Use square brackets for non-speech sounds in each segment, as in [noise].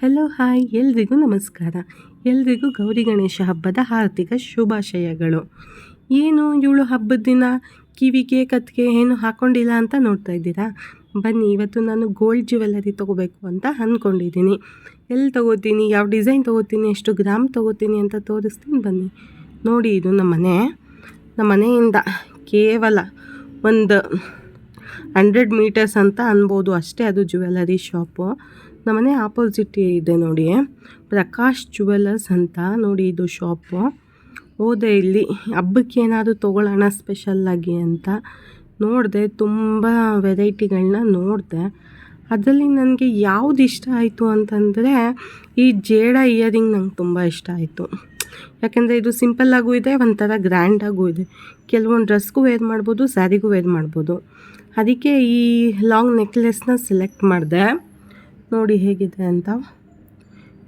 Hello hi ಎಲ್ರಿಗೂ ನಮಸ್ಕಾರ. ಎಲ್ರಿಗೂ ಗೌರಿ ಗಣೇಶ ಹಬ್ಬದ ಹಾರ್ದಿಕ ಶುಭಾಶಯಗಳು. ಏನು ಇವಳು ಹಬ್ಬದ ದಿನ? ಕಿವಿಗೆ ಕತ್ತಿಗೆ ಏನು ಹಾಕ್ಕೊಂಡಿಲ್ಲ ಅಂತ ನೋಡ್ತಾ ಇದ್ದೀರಾ? ಬನ್ನಿ, ಇವತ್ತು ನಾನು ಗೋಲ್ಡ್ ಜ್ಯುವೆಲ್ಲರಿ ತೊಗೋಬೇಕು ಅಂತ ಅಂದ್ಕೊಂಡಿದ್ದೀನಿ ಎಲ್ಲಿ ತೊಗೋತೀನಿ? ಯಾವ ಡಿಸೈನ್ ತೊಗೋತೀನಿ? ಎಷ್ಟು ಗ್ರಾಮ್ ತೊಗೋತೀನಿ ಅಂತ ತೋರಿಸ್ತೀನಿ ಬನ್ನಿ. ನೋಡಿ, ಇದು ನಮ್ಮ ಮನೆ. ನಮ್ಮ ಮನೆಯಿಂದ ಕೇವಲ ಒಂದು ಹಂಡ್ರೆಡ್ ಮೀಟರ್ಸ್ ಅಂತ ಅನ್ಬೋದು. ಅಷ್ಟೇ ಅದು ಜ್ಯುವೆಲ್ಲರಿ ಶಾಪು ನಮ್ಮನೆ ಆಪೋಸಿಟ್ ಇದೆ ನೋಡಿ. ಪ್ರಕಾಶ್ ಜುವೆಲ್ಲರ್ಸ್ ಅಂತ ನೋಡಿ ಇದು ಶಾಪು ಹೋದೆ ಇಲ್ಲಿ, ಹಬ್ಬಕ್ಕೆ ಏನಾದರೂ ತೊಗೊಳ್ಳೋಣ ಸ್ಪೆಷಲ್ಲಾಗಿ ಅಂತ ನೋಡಿದೆ, ತುಂಬ ವೆರೈಟಿಗಳನ್ನ ನೋಡಿದೆ. ಅದರಲ್ಲಿ ನನಗೆ ಯಾವ್ದು ಇಷ್ಟ ಆಯಿತು ಅಂತಂದರೆ, ಈ ಜೇಡ ಇಯರಿಂಗ್ ನಂಗೆ ತುಂಬ ಇಷ್ಟ ಆಯಿತು. ಯಾಕೆಂದರೆ ಇದು ಸಿಂಪಲ್ಲಾಗೂ ಇದೆ, ಒಂಥರ ಗ್ರ್ಯಾಂಡಾಗೂ ಇದೆ. ಕೆಲವೊಂದು ಡ್ರೆಸ್ಗೂ ವೇರ್ ಮಾಡ್ಬೋದು ಸ್ಯಾರಿಗೂ ವೇರ್ ಮಾಡ್ಬೋದು. ಅದಕ್ಕೆ ಈ ಲಾಂಗ್ ನೆಕ್ಲೆಸ್ನ ಸೆಲೆಕ್ಟ್ ಮಾಡಿದೆ. ನೋಡಿ ಹೇಗಿದೆ ಅಂತ.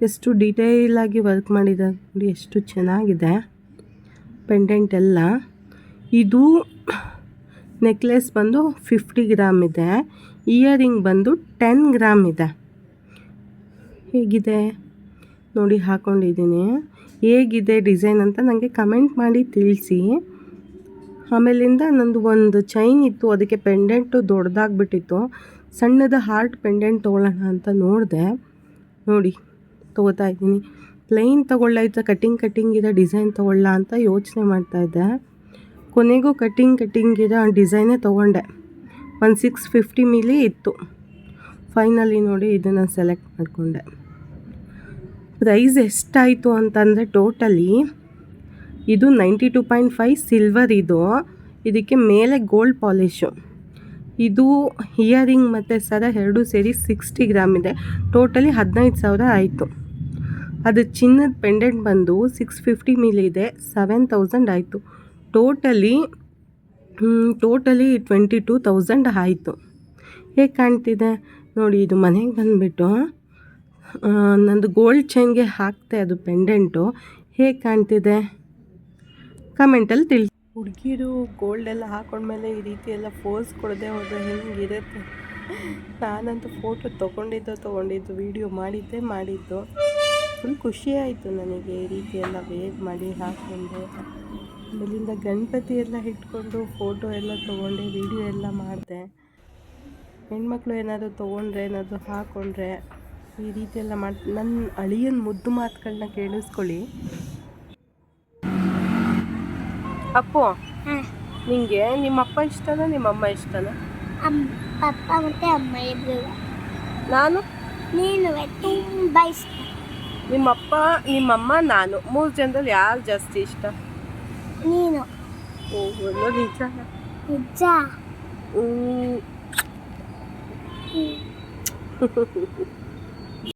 ಎಷ್ಟು ಡೀಟೇಲಾಗಿ ವರ್ಕ್ ಮಾಡಿದ್ದಾರೆ ನೋಡಿ, ಎಷ್ಟು ಚೆನ್ನಾಗಿದೆ. ಪೆಂಡೆಂಟ್ ಎಲ್ಲ. ಇದು ನೆಕ್ಲೆಸ್ ಬಂದು ಫಿಫ್ಟಿ ಗ್ರಾಮ್ ಇದೆ. ಇಯರಿಂಗ್ ಬಂದು ಟೆನ್ ಗ್ರಾಮ್ ಇದೆ. ಹೇಗಿದೆ? ನೋಡಿ ಹಾಕ್ಕೊಂಡಿದ್ದೀನಿ ಹೇಗಿದೆ ಡಿಸೈನ್ ಅಂತ ನನಗೆ ಕಮೆಂಟ್ ಮಾಡಿ ತಿಳಿಸಿ. ಆಮೇಲಿಂದ ನಂದು ಒಂದು ಚೈನ್ ಇತ್ತು, ಅದಕ್ಕೆ ಪೆಂಡೆಂಟು ದೊಡ್ಡದಾಗ್ಬಿಟ್ಟಿತ್ತು ಸಣ್ಣದ ಹಾರ್ಟ್ ಪೆಂಡೆಂಟ್ ತೊಗೊಳ್ಳೋಣ ಅಂತ ನೋಡಿದೆ. ನೋಡಿ, ತೊಗೋತಾ ಇದ್ದೀನಿ. ಪ್ಲೈನ್ ತೊಗೊಳ್ಳಾಯ್ತಾ ಕಟ್ಟಿಂಗ್ ಕಟ್ಟಿಂಗ್ ಇದೆ ಡಿಸೈನ್ ತೊಗೊಳ್ಳ ಅಂತ ಯೋಚನೆ ಮಾಡ್ತಾಯಿದ್ದೆ ಕೊನೆಗೂ ಕಟ್ಟಿಂಗ್ ಕಟ್ಟಿಂಗ್ ಇದೆ ಡಿಸೈನೇ ತೊಗೊಂಡೆ. ಒಂದು ಸಿಕ್ಸ್ ಫಿಫ್ಟಿ ಮಿಲಿ ಇತ್ತು. ಫೈನಲಿ ನೋಡಿ ಇದನ್ನು ಸೆಲೆಕ್ಟ್ ಮಾಡಿಕೊಂಡೆ. ಪ್ರೈಸ್ ಎಷ್ಟಾಯಿತು ಅಂತಂದರೆ ಟೋಟಲಿ ಇದು ninety two point five silver ಇದು. ಇದಕ್ಕೆ ಮೇಲೆ ಗೋಲ್ಡ್ ಪಾಲಿಶು ಇದು ಇಯರಿಂಗ್ ಮತ್ತು ಸರ ಎರಡೂ ಸೇರಿ ಸಿಕ್ಸ್ಟಿ ಗ್ರಾಮ್ ಇದೆ. ಟೋಟಲಿ ಹದಿನೈದು ಸಾವಿರ ಆಯಿತು. ಅದು ಚಿನ್ನದ ಪೆಂಡೆಂಟ್ ಬಂದು ಸಿಕ್ಸ್ ಫಿಫ್ಟಿ ಮಿಲಿ ಇದೆ ಸೆವೆನ್ ತೌಸಂಡ್ ಆಯಿತು. Totally totally twenty two thousand ಆಯಿತು. ಹೇಗೆ ಕಾಣ್ತಿದೆ? ನೋಡಿ, ಇದು ಮನೆಗೆ ಬಂದುಬಿಟ್ಟು ನಂದು ಗೋಲ್ಡ್ ಚೈನ್ಗೆ ಹಾಕ್ತೆ ಅದು ಪೆಂಡೆಂಟು ಹೇಗೆ ಕಾಣ್ತಿದೆ? ಕಮೆಂಟಲ್ಲಿ ತಿಳಿ ಹುಡುಗಿರು ಗೋಲ್ಡೆಲ್ಲ ಹಾಕೊಂಡ್ಮೇಲೆ ಈ ರೀತಿ ಎಲ್ಲ ಫೋಸ್ ಕೊಡದೆ ಹೋದರೆ ಹೆಂಗಿರುತ್ತೆ? ನಾನಂತೂ ಫೋಟೋ ತೊಗೊಂಡಿದ್ದು ತೊಗೊಂಡಿದ್ದು ವೀಡಿಯೋ ಮಾಡಿದ್ದೆ ಮಾಡಿದ್ದು. ಫುಲ್ ಖುಷಿ ಆಯಿತು ನನಗೆ ಈ ರೀತಿ ಎಲ್ಲ ವೇರ್ ಮಾಡಿ ಹಾಕ್ಕೊಂಡು ಆಮೇಲಿಂದ ಗಣಪತಿ ಎಲ್ಲ ಇಟ್ಕೊಂಡು ಫೋಟೋ ಎಲ್ಲ ತೊಗೊಂಡೆ ವೀಡಿಯೋ ಎಲ್ಲ ಮಾಡಿದೆ. ಹೆಣ್ಮಕ್ಳು ಏನಾದರೂ ತೊಗೊಂಡ್ರೆ, ಏನಾದರೂ ಹಾಕ್ಕೊಂಡ್ರೆ ಈ ರೀತಿ ಎಲ್ಲ ಮಾಡಿ ನನ್ನ ಅಳಿಯನ ಮುದ್ದು ಮಾತುಗಳನ್ನ ಕೇಳಿಸ್ಕೊಳ್ಳಿ. ಅಪ್ಪು ನಿಂಗೆ ನಿಮ್ಮಪ್ಪ ಇಷ್ಟನಾ ನಿಮ್ಮಮ್ಮ ಇಷ್ಟನಾ? ಪಪ್ಪ ಮತ್ತೆ ಅಮ್ಮ ಇಬ್ರು. ನಾನು? ನೀನು ತುಂಬ ಇಷ್ಟ. ನಿಮ್ಮಪ್ಪ ನಿಮ್ಮಮ್ಮ ನಾನು. ಮೂರು ಜನರಲ್ಲಿ ಯಾರು ಜಾಸ್ತಿ ಇಷ್ಟ? ನೀನು. ಓಹೋ ನಿಜ? ನಿಜ. ಹ್ಮ್. [laughs]